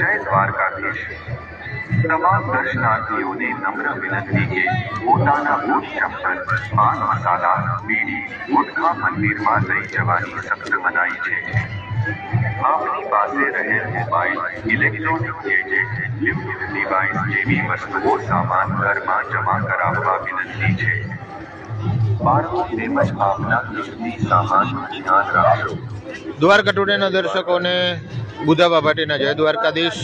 જય દ્વારકાધીશ. તમામ દર્શનાર્થીઓને નમ્ર વિનંતી કે પોતાના બૂટ ચપ્પલ પાન મસાલા, બીડી, ગુટખા મંદિરમાં લઈ જવાની સખ્ત મનાઈ છે. આપની પાસે રહેલ mobile, electronic gadget, lift device જેવી વસ્તુઓ સામાન ઘરમાં જમા કરાવવા વિનંતી છે. બાળકો તેમજ આપના કિંમતી સામાનનું ધ્યાન રાખજો. દ્વારકા ટુડેના દર્શકોને બુધાબા ભાટીના જય દ્વારકાધીશ.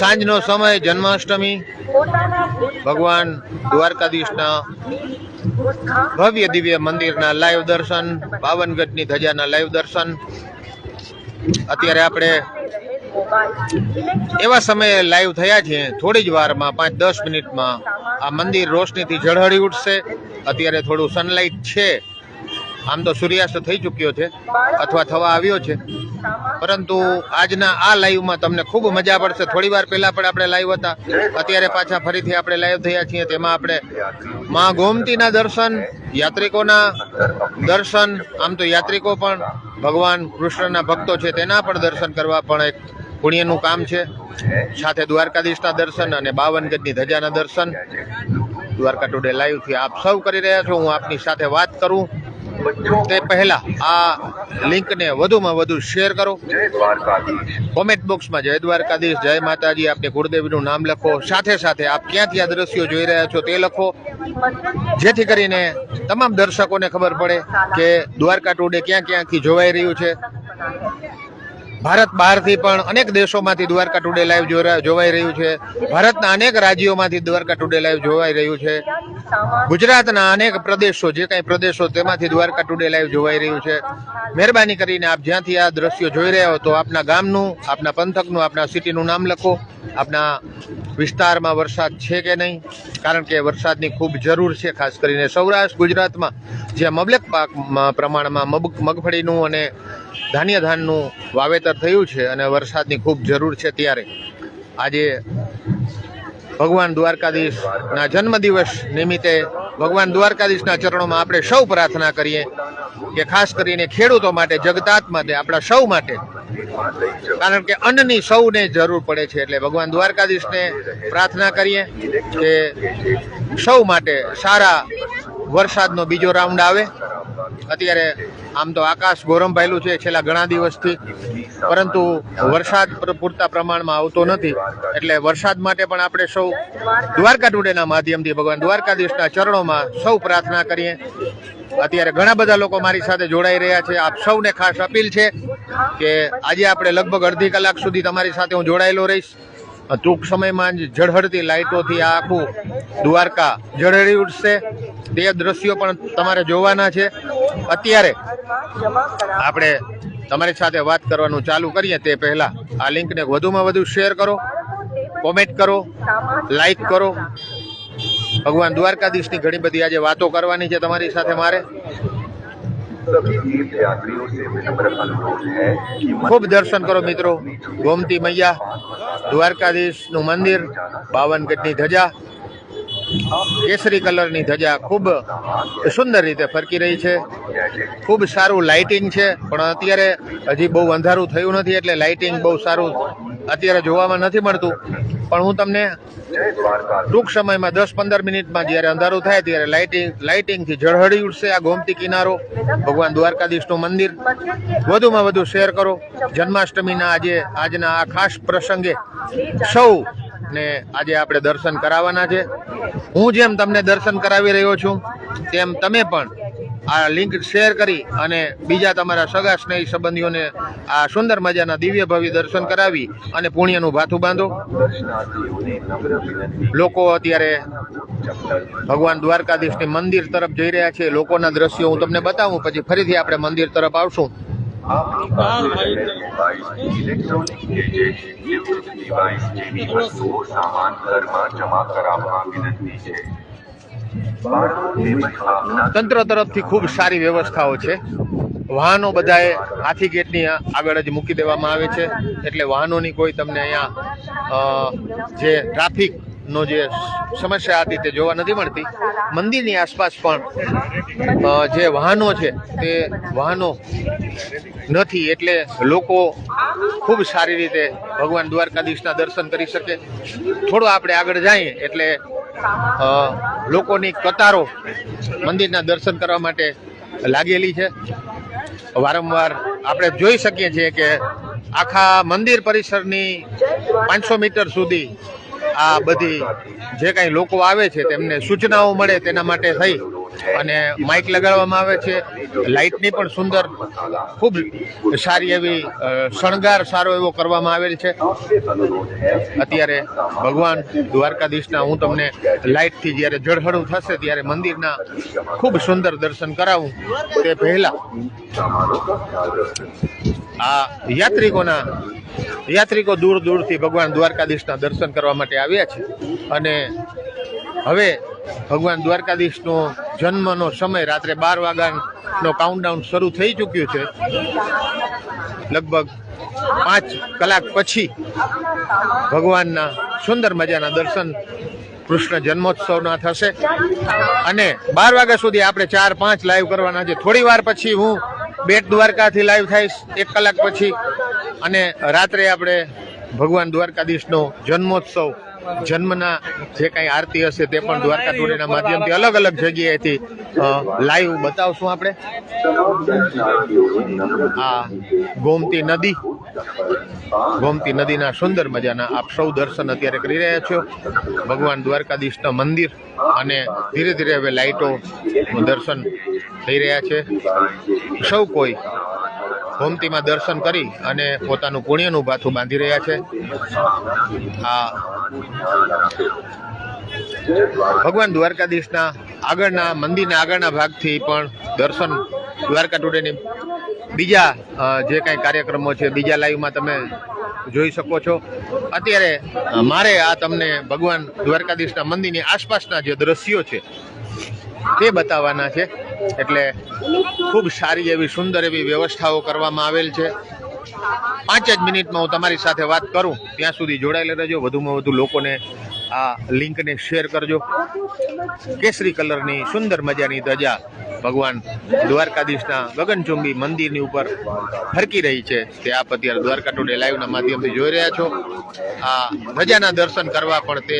સાંજનો સમય જન્માષ્ટમી. ભગવાન દ્વારકાધીશના ભવ્ય દિવ્ય મંદિરના લાઈવ દર્શન પાવનગઢની ધજાના લાઈવ દર્શન. અત્યારે આપણે એવા સમયે લાઈવ થયા છે. થોડી જ વારમાં, પાંચ દસ મિનિટમાં આ મંદિર રોશનીથી ઝળહળી ઉઠશે. અત્યારે થોડું સનલાઇટ છે. આમ તો સૂર્યાસ્ત થઈ ચૂક્યો છે અથવા થવા આવ્યો છે. પરંતુ આજના આ લાઈવમાં તમને ખૂબ મજા પડશે. થોડી વાર પહેલા પણ આપણે લાઈવ હતા. અત્યારે પાછા ફરીથી આપણે લાઈવ થયા છીએ. તેમાં આપણે મા ગોમતીના દર્શન, યાત્રિકોના દર્શન, આમ તો યાત્રિકો પણ ભગવાન કૃષ્ણના ભક્તો છે, તેના પણ દર્શન કરવા પણ એક પુણ્યનું કામ છે. સાથે દ્વારકાધીશના દર્શન અને બાવનગઢની ધજાના દર્શન. દ્વારકા ટુડે લાઈવથી આપ સૌ કરી રહ્યા છો. હું આપની સાથે વાત કરું. તે પહેલા આ લિંકને વધુમાં વધુ શેર કરો. કોમેન્ટ બોક્સમાં જય દ્વારકાધીશ, જય માતાજી, આપની કુળદેવીનું નામ લખો. સાથે સાથે આપ ક્યાંથી આ દ્રશ્યો જોઈ રહ્યા છો તે લખો. જેથી કરીને તમામ દર્શકોને ખબર પડે કે દ્વારકા ટુડે ક્યાં ક્યાંથી જોવાઈ રહ્યું છે. ભારત બહારથી પણ અનેક દેશોમાંથી દ્વારકા ટુડે લાઈવ જોવાઈ રહ્યું છે. ભારતના અનેક રાજ્યોમાંથી દ્વારકા ટુડે લાઈવ જોવાઈ રહ્યું છે. ગુજરાતના અનેક પ્રદેશો, જે કાંઈ પ્રદેશો તેમાંથી દ્વારકા ટુડે લાઈવ જોવાઈ રહ્યું છે. મહેરબાની કરીને આપ જ્યાંથી આ દ્રશ્યો જોઈ રહ્યા હો તો આપના ગામનું, આપના પંથકનું, આપના સિટીનું નામ લખો. આપના વિસ્તારમાં વરસાદ છે કે નહીં? કારણ કે વરસાદની ખૂબ જરૂર છે, ખાસ કરીને સૌરાષ્ટ્ર ગુજરાતમાં. જ્યાં મબલક પાક પ્રમાણમાં મગ મગફળીનું અને ધાન્ય ધાનનું વાવેતર થયું છે અને વરસાદની ખૂબ જરૂર છે ત્યારે. આજે ભગવાન દ્વારકાધીશના જન્મદિવસ નિમિત્તે ભગવાન દ્વારકાધીશના ચરણોમાં આપણે સૌ પ્રાર્થના કરીએ કે ખાસ કરીને ખેડૂતો માટે, જગતાત માટે, આપણા સૌ માટે. કારણ કે અન્નની સૌને જરૂર પડે છે એટલે ભગવાન દ્વારકાધીશને પ્રાર્થના કરીએ કે સૌ માટે સારા વરસાદનો બીજો રાઉન્ડ આવે. અત્યારે આમ તો આકાશ ગોરંભાયેલું છે છેલ્લા ઘણા દિવસથી, પરંતુ વરસાદ પૂરતા પ્રમાણમાં આવતો નથી. એટલે વરસાદ માટે પણ આપણે સૌ દ્વારકા ટુડેના માધ્યમથી ભગવાન દ્વારકાધીશના ચરણોમાં સૌ પ્રાર્થના કરીએ. અત્યારે ઘણા બધા લોકો મારી સાથે જોડાઈ રહ્યા છે. આપ સૌને ખાસ અપીલ છે કે આજે આપણે લગભગ અડધી કલાક સુધી તમારી સાથે હું જોડાયેલો રહીશ. ટૂંક સમયમાં જ ઝળહળતી લાઇટોથી આ આખું દ્વારકા ઝળહળી ઉઠશે. તે દ્રશ્યો પણ તમારે જોવાના છે. અત્યારે આપણે તમારી સાથે વાત કરવાનું ચાલુ કરીએ તે પહેલાં આ લિંકને વધુમાં વધુ શેર કરો, કોમેન્ટ કરો, લાઈક કરો. ભગવાન દ્વારકાધીશની ઘણી બધી આજે વાતો કરવાની છે તમારી સાથે મારે. ખૂબ દર્શન કરો મિત્રો. ગોમતી મૈયા, દ્વારકાધીશનું મંદિર, બાવનગઢની ધજા. કેસરી કલરની ધજા ખૂબ સુંદર રીતે ફરકી રહી છે. ખૂબ સારું લાઇટિંગ છે, પણ અત્યારે હજી બહુ અંધારું થયું નથી એટલે લાઇટિંગ બહુ સારું અત્યારે જોવામાં નથી મળતું. પણ હું તમને ટૂંક સમયમાં દસ પંદર મિનિટમાં જ્યારે અંધારું થાય ત્યારે લાઇટિંગ લાઇટિંગથી ઝળહળી ઉઠશે આ ગોમતી કિનારો. ભગવાન દ્વારકાધીશનું મંદિર વધુમાં વધુ શેર કરો. જન્માષ્ટમીના આજે, આજના આ ખાસ પ્રસંગે સૌ ને આજે આપણે દર્શન કરાવવાના છે. હું જેમ તમને દર્શન કરાવી રહ્યો છું, તેમ તમે પણ આ લિંક શેર કરી અને બીજા તમારા સગા સ્નેહી સંબંધીઓને આ સુંદર મજાના દિવ્ય ભવ્ય દર્શન કરાવી અને પુણ્યનું ભાથું બાંધો. લોકો અત્યારે ભગવાન દ્વારકાધીશની મંદિર તરફ જઈ રહ્યા છે. લોકોના દ્રશ્યો હું તમને બતાવું, પછી ફરીથી આપણે મંદિર તરફ આવશું. આપની પાસે mobile electronic gadget lift device જેવી વસ્તુઓ સામાન ઘરમાં જમા કરાવવા વિનંતી છે. તંત્ર તરફથી ખૂબ સારી વ્યવસ્થાઓ છે. વાહનો બધાએ હાથી ગેટની આગળ જ મૂકી દેવામાં આવે છે. એટલે વાહનોની કોઈ તમને અહીંયા જે ટ્રાફિક નો જે સમસ્યા હતી તે જોવા નથી મળતી. મંદિરની આસપાસ પણ જે વાહનો છે તે વાહનો નથી એટલે લોકો ખૂબ સારી રીતે ભગવાન દ્વારકાધીશના દર્શન કરી શકે. થોડો આપણે આગળ જઈએ એટલે લોકોની કતારો મંદિરના દર્શન કરવા માટે લાગેલી છે. વારંવાર આપણે જોઈ શકીએ છીએ કે આખા મંદિર પરિસરની પાંચસો મીટર સુધી આ બધી જે કાંઈ લોકો આવે છે તેમને સૂચનાઓ મળે તેના માટે થઈ. અને માઇક લગાડવામાં આવે છે. લાઇટની પણ સુંદર, ખૂબ સારી એવી શણગાર સારો એવો કરવામાં આવેલ છે. અત્યારે ભગવાન દ્વારકાધીશના, હું તમને લાઇટથી જ્યારે જળહળું થશે ત્યારે મંદિરના ખૂબ સુંદર દર્શન કરાવું. તે પહેલા આ યાત્રિકોના, યાત્રિકો દૂર દૂરથી ભગવાન દ્વારકાધીશના દર્શન કરવા માટે આવ્યા છે. અને હવે ભગવાન દ્વારકાધીશનો જન્મનો સમય રાત્રે બાર વાગ્યાનો કાઉન્ટડાઉન શરૂ થઈ ચૂક્યું છે. લગભગ પાંચ કલાક પછી ભગવાનના સુંદર મજાના દર્શન કૃષ્ણ જન્મોત્સવના થશે. અને બાર વાગ્યા સુધી આપણે ચાર પાંચ લાઈવ કરવાના છે. થોડી વાર પછી હું બેટ દ્વારકાથી લાઈવ થઈશ, એક કલાક પછી. અને રાત્રે આપણે ભગવાન દ્વારકાધીશનો જન્મોત્સવ જન્મના જે કાંઈ આરતી હશે તે પણ દ્વારકા ટોળીના માધ્યમથી અલગ અલગ જગ્યાએથી લાઈવ બતાવશું આપણે. આ ગોમતી નદી, ગોમતી નદીના સુંદર મજાના આપ સૌ દર્શન અત્યારે કરી રહ્યા છો. ભગવાન દ્વારકાધીશના મંદિર અને ધીરે ધીરે હવે લાઇટો દર્શન થઈ રહ્યા છે. સૌ કોઈ ગોમતીમાં દર્શન કરી અને પોતાનું પુણ્યનું ભાથું બાંધી રહ્યા છે. આ ભગવાન દ્વારકાધીશના આગળના, મંદિરના આગળના ભાગથી પણ દર્શન દ્વારકા ટુડેની બીજા જે કાંઈ કાર્યક્રમો છે, બીજા લાઈવમાં તમે જોઈ શકો છો. અત્યારે મારે આ તમને ભગવાન દ્વારકાધીશના મંદિરની આસપાસના જે દ્રશ્યો છે, તે બતાવવાના છે. એટલે ખૂબ સારી એવી, સુંદર એવી વ્યવસ્થાઓ કરવામાં આવેલ છે. પાંચ જ મિનિટમાં હું તમારી સાથે વાત કરું. ત્યાં સુધી જોડાયેલા રહેજો. વધુમાં વધુ લોકોને આ લિંકને શેર કરજો. કેસરી કલરની સુંદર મજાની ધજા ભગવાન દ્વારકાધીશના ગગનચુંબી મંદિરની ઉપર ફરકી રહી છે. તે આપ અત્યારે દ્વારકા ટુડે લાઈવના માધ્યમથી જોઈ રહ્યા છો. આ ધજાના દર્શન કરવા પણ તે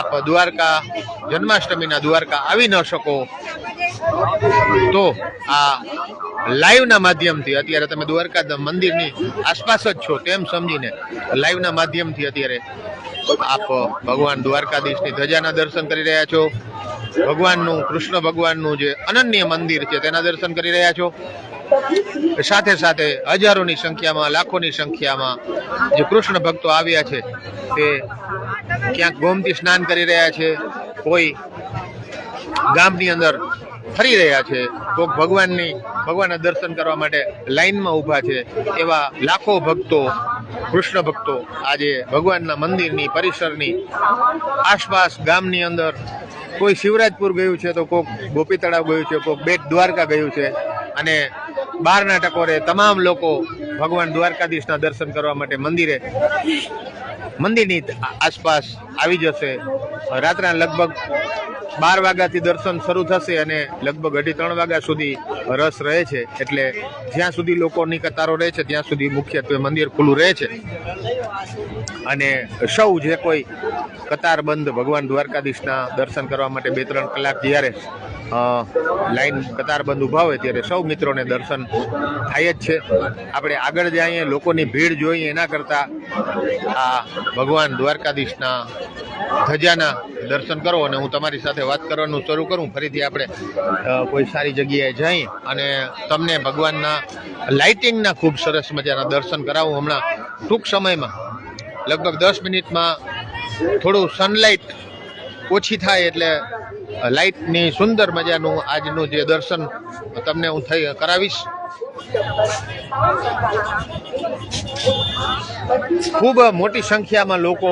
આપ દ્વારકા જન્માષ્ટમીના દ્વારકા આવી ન શકો. તો આ લાઈવના માધ્યમથી અત્યારે તમે દ્વારકા મંદિરની આસપાસ જ છો તેમ સમજીને લાઈવના માધ્યમથી અત્યારે આપ ભગવાન દ્વારકાધીશની ધજાના દર્શન કરી રહ્યા છો. ભગવાનનું, કૃષ્ણ ભગવાનનું જે અનન્ય મંદિર છે તેના દર્શન કરી રહ્યા છો. સાથે સાથે હજારોની સંખ્યામાં, લાખોની સંખ્યામાં જે કૃષ્ણ ભક્તો આવ્યા છે તે ક્યાંક ગોમતી સ્નાન કરી રહ્યા છે. કોઈ ગામની અંદર ફરી રહ્યા છે. કોઈક ભગવાનની, ભગવાનના દર્શન કરવા માટે લાઈનમાં ઊભા છે. એવા લાખો ભક્તો, કૃષ્ણ ભક્તો આજે ભગવાનના મંદિરની, પરિસરની આસપાસ ગામની અંદર કોઈ શિવરાજપુર ગયું છે તો કોઈક ગોપી તળાવ ગયું છે કોઈક બેટ દ્વારકા ગયું છે. અને બહારના ટકોરે તમામ લોકો ભગવાન દ્વારકાધીશના દર્શન કરવા માટે મંદિરે મંદિરની આસપાસ આવી જશે. રાત્રના લગભગ બાર વાગ્યાથી દર્શન શરૂ થશે અને લગભગ અઢી ત્રણ વાગ્યા સુધી રસ રહે છે. એટલે જ્યાં સુધી લોકોની કતારો રહે છે, ત્યાં સુધી મુખ્યત્વે મંદિર ખુલ્લું રહે છે. અને સૌ જે કોઈ કતારબંધ ભગવાન દ્વારકાધીશના દર્શન કરવા માટે બે ત્રણ કલાક જ્યારે લાઈન કતારબંધ ઊભા હોય ત્યારે સૌ મિત્રોને દર્શન થાય જ છે. આપણે આગળ જઈએ, લોકોની ભીડ જોઈએ એના કરતાં આ ભગવાન દ્વારકાધીશના ધજાના દર્શન કરો અને હું તમારી સાથે વાત કરવાનું શરૂ કરું. ફરીથી આપણે કોઈ સારી જગ્યાએ જઈ અને તમને ભગવાનના લાઇટિંગના ખૂબ સરસ મજાના દર્શન કરાવું. હમણાં ટૂંક સમયમાં, લગભગ દસ મિનિટમાં થોડું સનલાઇટ ઓછી થાય એટલે લાઇટની સુંદર મજાનું આજનું જે દર્શન તમને હું થઈ કરાવીશ. ખૂબ મોટી સંખ્યામાં લોકો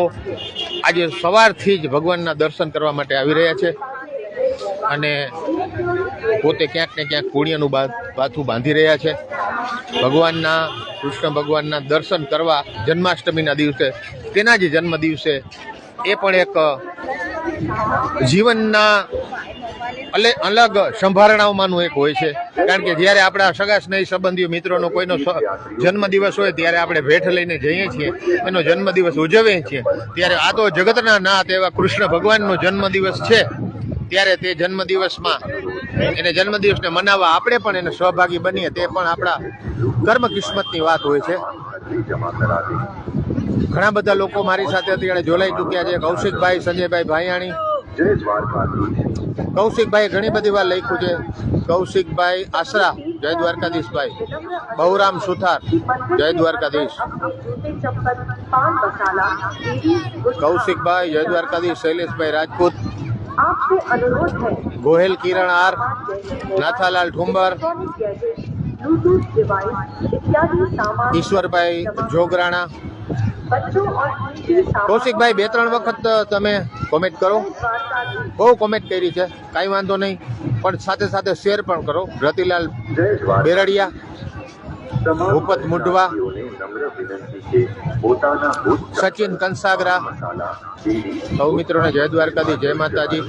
આજે સવારથી જ ભગવાનના દર્શન કરવા માટે આવી રહ્યા છે અને પોતે ક્યાંક ને ક્યાંક પુણ્યનું પાથું બાંધી રહ્યા છે. ભગવાનના, કૃષ્ણ ભગવાનના દર્શન કરવા જન્માષ્ટમીના દિવસે, તેના જ જન્મ દિવસે એ પણ એક જીવનના અલે, અલગ સંભારણાઓમાંનું એક હોય છે. કારણ કે જ્યારે આપણા સગા સ્નેહી સંબંધીઓ, મિત્રોનો કોઈનો જન્મદિવસ હોય ત્યારે આપણે ભેટ લઈને જઈએ છીએ, એનો જન્મદિવસ ઉજવીએ છીએ. ત્યારે આ તો જગતના નાથ એવા કૃષ્ણ ભગવાનનો જન્મદિવસ છે. ત્યારે તે જન્મદિવસમાં એને જન્મદિવસને મનાવવા આપણે પણ એને સહભાગી બનીએ, તે પણ આપણા કર્મ કિસ્મતની વાત હોય છે. ઘણા બધા લોકો મારી સાથે અત્યારે જોલાઈ ચૂક્યા છે. કૌશિકભાઈ સંજયભાઈ ભાઈયાણી કૌશિકભાઈ ઘણી બધી વાર લખ્યું છે. કૌશિકભાઈ આશરા જય દ્વારકાધીશભાઈ. બહુરામ સુથાર જય દ્વારકાધીશ. કૌશિકભાઈ જય દ્વારકાધીશ. શૈલેષભાઈ રાજપૂત. ગોહેલ કિરણ આર નાથાલાલ ઠુંબર. ઈશ્વરભાઈ જોગરાણા. કૌશિકભાઈ બે ત્રણ વખત તમે કોમેન્ટ કરો. બહુ કોમેન્ટ કરી છે કાંઈ વાંધો નહીં. પણ સાથે સાથે શેર પણ કરો. રતિલાલ બેરડિયા ભૂપત મુઢવા સચિન કંસાગરા સૌ મિત્રોને જય દ્વારકાધી જય માતાજી.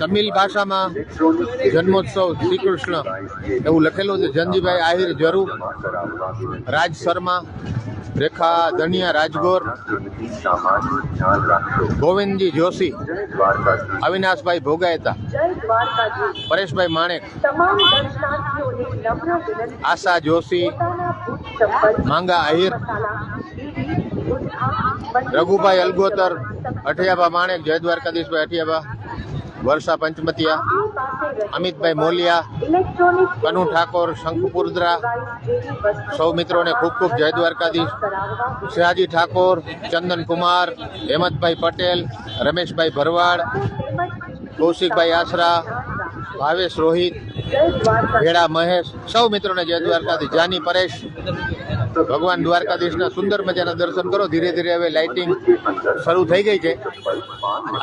તમિલ ભાષામાં જન્મોત્સવ શ્રી કૃષ્ણ એવું લખેલું છે. જનજીભાઈ આહિર જરૂ રાજ શર્મા, રેખા ધનિયા રાજગોર, ગોવિંદજી જોશી, અવિનાશભાઈ ભોગાયતા, પરેશભાઈ માણેક, આશા જોશી, માંગા આહિર રઘુભાઈ અલગોતર, અઠિયાબા માણેક જય દ્વારકાધીશભાઈ અઠિયાબા, વર્ષા પંચમતિયા, અમિતભાઈ મોલિયા, કનુ ઠાકોર શંખુપુરદ્રા ડિવાઇસ સૌ મિત્રોને ખૂબ ખૂબ જય દ્વારકાધીશ કરાવવા ઠાકોર, ચંદન કુમાર, હેમંતભાઈ પટેલ, રમેશભાઈ ભરવાડ, કૌશિકભાઈ આશરા, ભાવેશ રોહિત ભેડા મહેશ, સૌ મિત્રોને જય દ્વારકાધીશ જાની પરેશ ભગવાન દ્વારકાધીશના સુંદર મજાના દર્શન કરો. ધીરે ધીરે હવે લાઇટિંગ શરૂ થઈ ગઈ છે.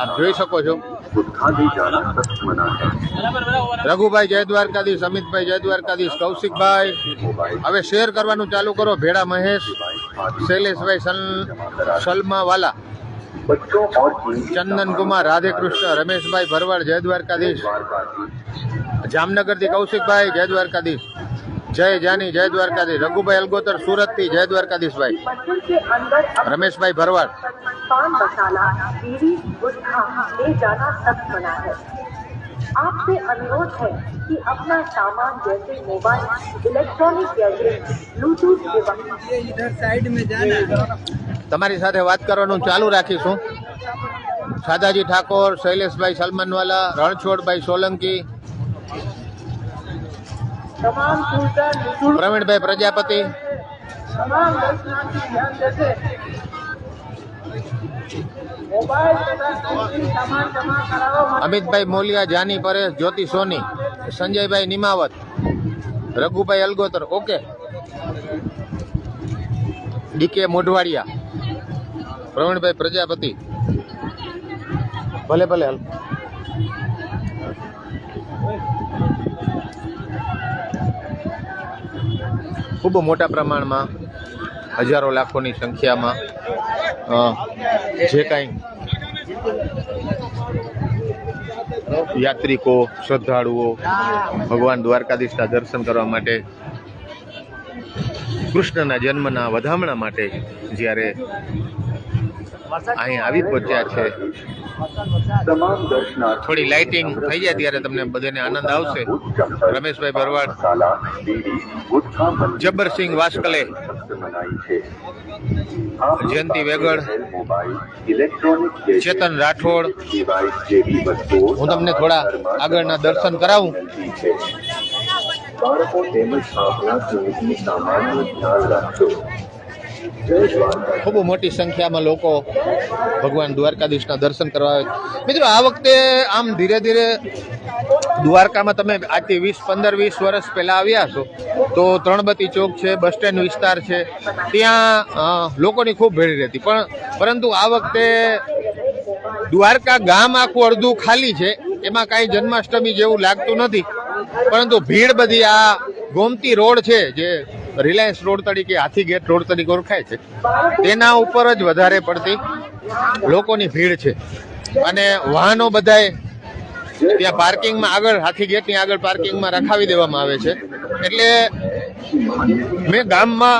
આપ જોઈ શકો છો. રઘુભાઈ જય દ્વારકાધીશ, અમિતભાઈ જય દ્વારકાધીશ, કૌશિકભાઈ. હવે શેર કરવાનું ચાલુ કરો. ભેડા મહેશ, શૈલેષભાઈ સલમાવાલા. ચંદન કુમાર રાધે કૃષ્ણ રમેશભાઈ ભરવાડ, જય દ્વારકાધીશ. જામનગરથી કૌશિકભાઈ, જય દ્વારકાધીશ. જય જાની જય દ્વારકાધીશ રઘુભાઈ અલગોતર સુરતથી જય દ્વારકાધીશભાઈ मंदिर के अंदर अब રમેશભાઈ ભરવાડ पान मसाला बीड़ी गुटखा ले जाना सख्त मना है आपसे अनुरोध है कि अपना सामान जैसे mobile electronic gadget bluetooth device તમારી સાથે વાત કરવાનું ચાલુ રાખીશું સાદાજી ઠાકોર શૈલેષભાઈ સલમાનવાલા રણછોડભાઈ સોલંકી प्रवीण भाई प्रजापति अमित भाई मोलिया जानी Paresh Jyoti Soni Sanjay bhai Nimavat Raghubhai Algotar okay D K Modhwadia Pravin bhai Prajapati भले भले ખૂબ મોટા પ્રમાણમાં હજારો લાખોની સંખ્યામાં જે કાંઈ યાત્રિકો, શ્રદ્ધાળુઓ ભગવાન દ્વારકાધીશના દર્શન કરવા માટે, કૃષ્ણના જન્મના વધામણા માટે જ્યારે અહીં આવી પહોંચ્યા છે. થોડી લાઇટિંગ થઈ જાય ત્યારે તમને બધાને આનંદ આવશે. રમેશભાઈ ભરવાડ જબ્બરસિંહ વાસ્કલે જયંતિ વેગડ, ચેતન રાઠોડ. હું તમને થોડા આગળના દર્શન કરાવું. બાળકો તેમજ આપણા સામાન્ય ધ્યાન રાખજો. ખૂબ મોટી સંખ્યામાં લોકો ભગવાન દ્વારકાધીશના દર્શન કરવા આવે. મિત્રો, આ વખતે આમ ધીરે ધીરે દ્વારકામાં તમે આજથી વીસ, પંદર, વીસ વર્ષ પહેલાં આવ્યા છો તો ત્રણબતી ચોક છે, બસ સ્ટેન્ડ વિસ્તાર છે, ત્યાં લોકોની ખૂબ ભીડ રહેતી. પણ પરંતુ આ વખતે દ્વારકા ગામ આખું અડધું ખાલી છે, એમાં કાંઈ જન્માષ્ટમી જેવું લાગતું નથી. પરંતુ ભીડ બધી આ ગોમતી રોડ છે, જે રિલાયન્સ રોડ તરીકે હાથી ગેટ રોડ તરીકે ઓળખાય છે. તેના ઉપર જ વધારે પડતી લોકોની ભીડ છે. અને વાહનો બધાએ ત્યાં પાર્કિંગમાં આગળ, હાથી ગેટની આગળ પાર્કિંગમાં રખાવી દેવામાં આવે છે. એટલે મેં ગામમાં,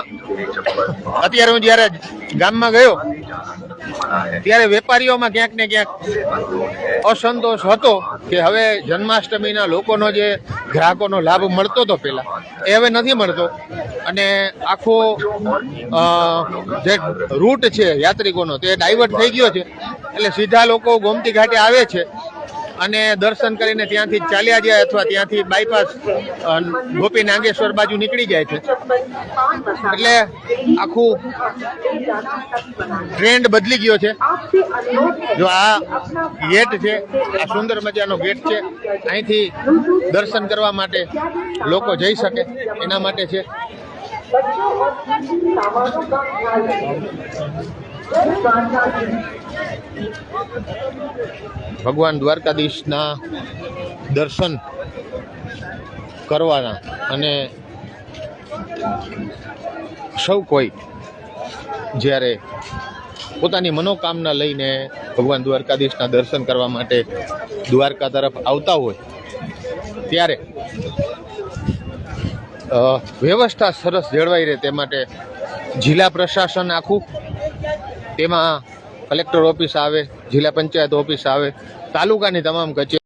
અત્યારે હું જ્યારે ગામમાં ગયો ત્યારે વેપારીઓમાં ક્યાંક ને ક્યાંક અસંતોષ હતો કે હવે જન્માષ્ટમીના લોકોનો જે ગ્રાહકોનો લાભ મળતો હતો પહેલા એ હવે નથી મળતો. અને આખો જે રૂટ છે યાત્રિકોનો તે ડાયવર્ટ થઈ ગયો છે. એટલે સીધા લોકો ગોમતી ઘાટે આવે છે. અને દર્શન કરીને ત્યાંથી ચાલ્યા જાય અથવા ત્યાંથી બાયપાસ ગોપી નાગેશ્વર બાજુ નીકળી જાય છે. એટલે આખું ટ્રેન્ડ બદલી ગયો છે. જો આ ગેટ છે, આ સુંદર મજાનો ગેટ છે, અહીંથી દર્શન કરવા માટે લોકો જઈ શકે, એના માટે છે. ભગવાન દ્વારકાધીશના દર્શન કરવાના અને સૌ કોઈ જ્યારે પોતાની મનોકામના લઈને ભગવાન દ્વારકાધીશના દર્શન કરવા માટે દ્વારકા તરફ આવતા હોય, ત્યારે વ્યવસ્થા સરસ જળવાઈ રહે તે માટે જિલ્લા પ્રશાસન આખું તેમાં કલેક્ટર ઓફિસ આવે જિલ્લા પંચાયત ઓફિસ આવે તાલુકાની તમામ કચેરી